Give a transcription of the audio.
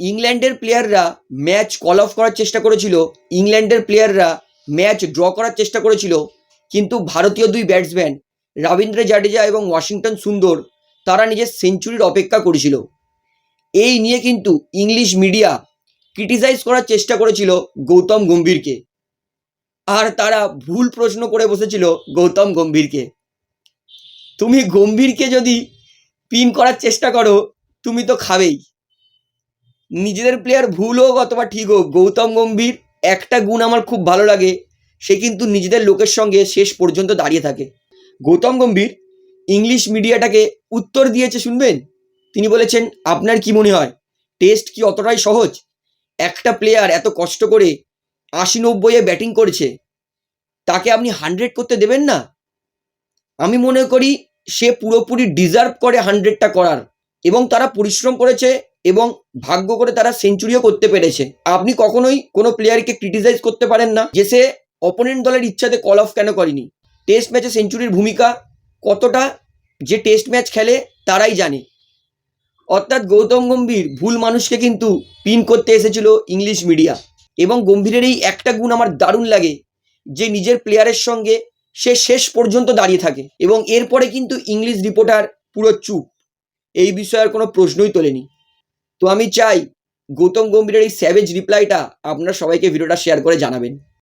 ইংল্যান্ডের প্লেয়াররা match call of করার চেষ্টা করেছিল। ইংল্যান্ডের প্লেয়াররা ম্যাচ ড্র করার চেষ্টা করেছিল। কিন্তু ভারতীয় দুই ব্যাটসম্যান রবীন্দ্র জাডেজা এবং ওয়াশিংটন সুন্দর, তারা নিজের সেঞ্চুরির অপেক্ষা করেছিল। এই নিয়ে কিন্তু ইংলিশ মিডিয়া ক্রিটিসাইজ করার চেষ্টা করেছিল গৌতম গম্ভীরকে। আর তারা ভুল প্রশ্ন করে বসেছিল গৌতম গম্ভীরকে। তুমি গম্ভীরকে যদি পিন করার চেষ্টা করো, তুমি তো খাবেই। নিজেদের প্লেয়ার ভুল হোক অথবা ঠিক হোক, গৌতম গম্ভীর একটা গুণ আমার খুব ভালো লাগে, সে কিন্তু নিজেদের লোকের সঙ্গে শেষ পর্যন্ত দাঁড়িয়ে থাকে। গৌতম গম্ভীর ইংলিশ মিডিয়াটাকে উত্তর দিয়েছে, শুনবেন? তিনি বলেছেন, আপনার কি মনে হয় টেস্ট কি অতটাই সহজ? একটা প্লেয়ার এত কষ্ট করে আশি নব্বইয়ে ব্যাটিং করেছে, তাকে আপনি হান্ড্রেড করতে দেবেন না? আমি মনে করি, সে পুরোপুরি ডিজার্ভ করে হান্ড্রেডটা করার এবং তারা পরিশ্রম করেছে এবং ভাগ্য করে তারা সেঞ্চুরিও করতে পেরেছে। আপনি কখনোই কোনো প্লেয়ারকে ক্রিটিসাইজ করতে পারেন না যে সে অপোনেন্ট দলের ইচ্ছাতে কল অফ কেন করেনি। টেস্ট ম্যাচে সেঞ্চুরির ভূমিকা কতটা যে টেস্ট ম্যাচ খেলে তারাই জানে। অর্থাৎ গৌতম গম্ভীর ভুল মানুষকে কিন্তু পিন করতে এসেছিল ইংলিশ মিডিয়া এবং গম্ভীরের এই একটা গুণ আমার দারুণ লাগে যে নিজের প্লেয়ারের সঙ্গে সে শেষ পর্যন্ত দাঁড়িয়ে থাকে এবং এরপরে কিন্তু ইংলিশ রিপোর্টার পুরো চুপ। এই বিষয়ে আর কোনো প্রশ্নই তোলেনি। তো আমি চাই গৌতম গম্ভীরের এই স্যাভেজ রিপ্লাইটা আপনারা সবাইকে ভিডিওটা শেয়ার করে জানাবেন।